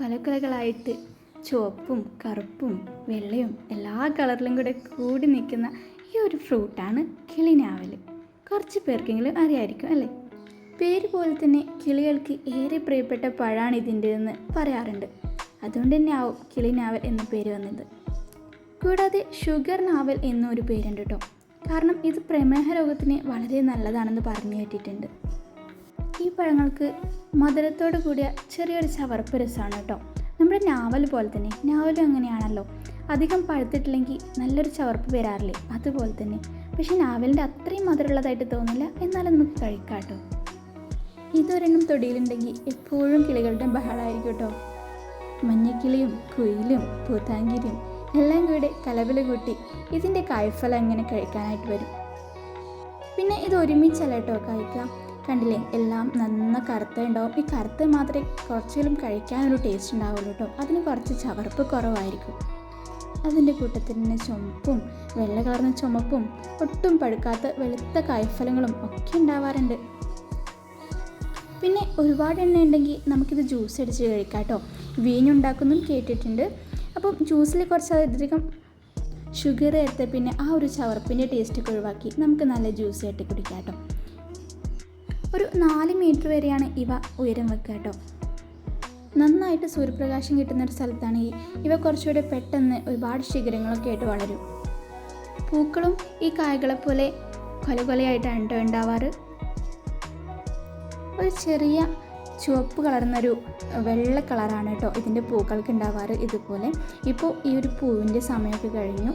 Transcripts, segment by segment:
കലക്കലകളായിട്ട് ചുവപ്പും കറുപ്പും വെള്ളയും എല്ലാ കളറിലും കൂടെ കൂടി നിൽക്കുന്ന ഈ ഒരു ഫ്രൂട്ടാണ് കിളിനാവൽ. കുറച്ച് പേർക്കെങ്കിലും അറിയായിരിക്കും അല്ലേ? പേര് പോലെ തന്നെ കിളികൾക്ക് ഏറെ പ്രിയപ്പെട്ട പഴമാണ് ഇതിന്റെതെന്ന് പറയാറുണ്ട്. അതുകൊണ്ട് തന്നെ ആവും കിളിനാവൽ എന്ന പേര് വന്നത്. കൂടാതെ ഷുഗർ നാവൽ എന്നൊരു പേരുണ്ട് കേട്ടോ. കാരണം ഇത് പ്രമേഹ രോഗത്തിന് വളരെ നല്ലതാണെന്ന് പറഞ്ഞു കേട്ടിട്ടുണ്ട്. ഈ പഴങ്ങൾക്ക് മധുരത്തോട് കൂടിയ ചെറിയൊരു ചവർപ്പ് രസമാണ് കേട്ടോ. നമ്മുടെ നാവൽ പോലെ തന്നെ നാവലും അങ്ങനെയാണല്ലോ. അധികം പഴുത്തിട്ടില്ലെങ്കിൽ നല്ലൊരു ചവർപ്പ് വരാറില്ലേ? അതുപോലെ തന്നെ. പക്ഷേ നാവലിന്റെ അത്രയും മധുരമുള്ളതായിട്ട് തോന്നില്ല എന്നാലും നമുക്ക് കഴിക്കാം കേട്ടോ. ഇതൊരെണ്ണം തൊടിയിലുണ്ടെങ്കിൽ എപ്പോഴും കിളികളുടെ ബഹളമായിരിക്കും കേട്ടോ. മഞ്ഞക്കിളിയും കുയിലും പൂത്താങ്കിരിയും എല്ലാം കൂടെ കലവില കൂട്ടി ഇതിന്റെ കായ്ഫലം അങ്ങനെ കഴിക്കാനായിട്ട് വരും. പിന്നെ ഇത് ഒരുമിച്ചല്ല കേട്ടോ കഴിക്കാം കണ്ടില്ലേ? എല്ലാം നന്ന കറുത്ത ഉണ്ടാവും ഈ കറുത്ത മാത്രമേ കുറച്ചെങ്കിലും കഴിക്കാനൊരു ടേസ്റ്റ് ഉണ്ടാവുള്ളൂ കേട്ടോ. അതിന് കുറച്ച് ചവർപ്പ് കുറവായിരിക്കും. അതിന്റെ കൂട്ടത്തിൽ തന്നെ ചുമപ്പും വെള്ള കളർന്ന ചുമപ്പും ഒട്ടും പഴുക്കാത്ത വെളുത്ത കായ്ഫലങ്ങളും ഒക്കെ ഉണ്ടാവാറുണ്ട്. പിന്നെ ഒരുപാട് എണ്ണ ഉണ്ടെങ്കിൽ നമുക്കിത് ജ്യൂസ് അടിച്ച് കഴിക്കാം കേട്ടോ. വീഞ്ഞുണ്ടാക്കുന്നതും കേട്ടിട്ടുണ്ട്. അപ്പം ജ്യൂസിൽ കുറച്ച് കുറച്ചധികം ഷുഗർ എടുത്ത് പിന്നെ ആ ഒരു ചവർപ്പിന്റെ ടേസ്റ്റൊക്കെ ഒഴിവാക്കി നമുക്ക് നല്ല ജ്യൂസ് ആയിട്ട് കുടിക്കാം കേട്ടോ. ഒരു നാല് മീറ്റർ വരെയാണ് ഇവ ഉയരം വെക്കുക കേട്ടോ. നന്നായിട്ട് സൂര്യപ്രകാശം കിട്ടുന്ന ഒരു സ്ഥലത്താണ് ഈ. ഇവ കുറച്ചുകൂടെ പെട്ടെന്ന് ഒരുപാട് ശിഖരങ്ങളൊക്കെ ആയിട്ട് വളരും. പൂക്കളും ഈ കായകളെ പോലെ കൊല കൊലയായിട്ടാണ് കേട്ടോ ഉണ്ടാവാറ്. ഒരു ചെറിയ ചുവപ്പ് കളർന്നൊരു വെള്ള കളറാണ് കേട്ടോ ഇതിന്റെ പൂക്കൾക്ക് ഉണ്ടാവാറ് ഇതുപോലെ. ഇപ്പോൾ ഈ ഒരു പൂവിന്റെ സമയമൊക്കെ കഴിഞ്ഞു.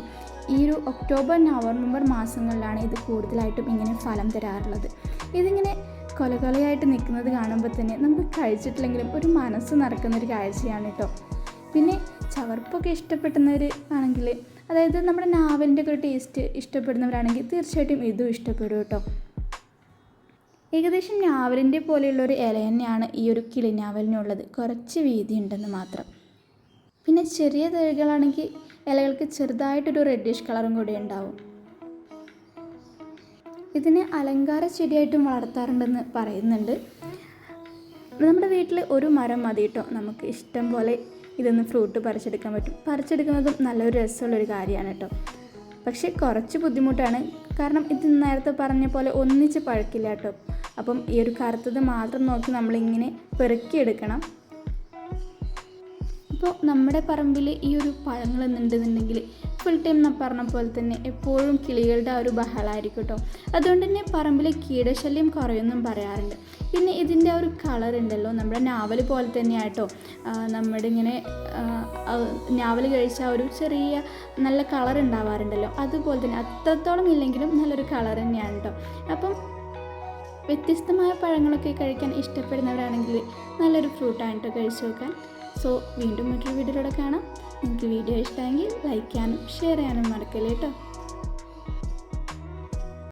ഈ ഒരു ഒക്ടോബർ നവംബർ മാസങ്ങളിലാണ് ഇത് കൂടുതലായിട്ടും ഇങ്ങനെ ഫലം തരാറുള്ളത്. ഇതിങ്ങനെ കൊലകൊലയായിട്ട് നിൽക്കുന്നത് കാണുമ്പോൾ തന്നെ നമുക്ക് കഴിച്ചിട്ടില്ലെങ്കിലും ഒരു മനസ്സ് നിറക്കുന്ന ഒരു കാഴ്ചയാണ് കേട്ടോ. പിന്നെ ചവർപ്പൊക്കെ ഇഷ്ടപ്പെടുന്നവർ ആണെങ്കിൽ അതായത് നമ്മുടെ നാവലിന്റെ ഒക്കെ ടേസ്റ്റ് ഇഷ്ടപ്പെടുന്നവരാണെങ്കിൽ തീർച്ചയായിട്ടും ഇതും ഇഷ്ടപ്പെടും കേട്ടോ. ഏകദേശം നാവലിന്റെ പോലെയുള്ള ഒരു ഇല തന്നെയാണ് ഈ ഒരു കിളിനാവലിനുള്ളത് കുറച്ച് വീതി ഉണ്ടെന്ന് മാത്രം. പിന്നെ ചെറിയ തൈകളാണെങ്കിൽ ഇലകൾക്ക് ചെറുതായിട്ടൊരു റെഡിഷ് കളറും കൂടെ ഉണ്ടാവും. ഇതിനെ അലങ്കാര ചെടിയായിട്ടും വളർത്താറുണ്ടെന്ന് പറയുന്നുണ്ട്. നമ്മുടെ വീട്ടിൽ ഒരു മരം മതി കേട്ടോ നമുക്ക് ഇഷ്ടം പോലെ ഇതൊന്ന് ഫ്രൂട്ട് പറിച്ചെടുക്കാൻ പറ്റും. പറിച്ചെടുക്കുന്നതും നല്ലൊരു രസമുള്ളൊരു കാര്യമാണ് കേട്ടോ പക്ഷേ കുറച്ച് ബുദ്ധിമുട്ടാണ്. കാരണം ഇത് നേരത്തെ പറഞ്ഞ പോലെ ഒന്നിച്ച് പഴക്കില്ല കേട്ടോ അപ്പം ഈ ഒരു കറുത്തത് മാത്രം നോക്കി നമ്മളിങ്ങനെ പെറുക്കിയെടുക്കണം. അപ്പോൾ നമ്മുടെ പറമ്പിൽ ഈ ഒരു പഴങ്ങൾ എന്നുണ്ടെന്നുണ്ടെങ്കിൽ ഫുൾ ടൈം ഞാൻ പറഞ്ഞ പോലെ തന്നെ എപ്പോഴും കിളികളുടെ ആ ഒരു ബഹളമായിരിക്കും കേട്ടോ അതുകൊണ്ട് തന്നെ പറമ്പിലെ കീടശല്യം കുറയൊന്നും പറയാറുണ്ട് പിന്നെ ഇതിന്റെ ഒരു കളർ ഉണ്ടല്ലോ നമ്മുടെ നാവൽ പോലെ തന്നെയാട്ടോ നമ്മുടെ ഇങ്ങനെ നാവൽ കഴിച്ച ഒരു ചെറിയ നല്ല കളർ ഉണ്ടാവാറുണ്ടല്ലോ. അതുപോലെ തന്നെ അത്രത്തോളം ഇല്ലെങ്കിലും നല്ലൊരു കളർ തന്നെയാണ് കേട്ടോ അപ്പം വ്യത്യസ്തമായ പഴങ്ങളൊക്കെ കഴിക്കാൻ ഇഷ്ടപ്പെടുന്നവരാണെങ്കിൽ നല്ലൊരു ഫ്രൂട്ടാണ് കേട്ടോ കഴിച്ചു നോക്കാൻ. സോ വീണ്ടും മറ്റൊരു വീഡിയോയിലൂടെ കാണാം. നിങ്ങൾക്ക് വീഡിയോ ഇഷ്ടമെങ്കിൽ ലൈക്ക് ചെയ്യാനും ഷെയർ ചെയ്യാനും മറക്കല്ലേ കേട്ടോ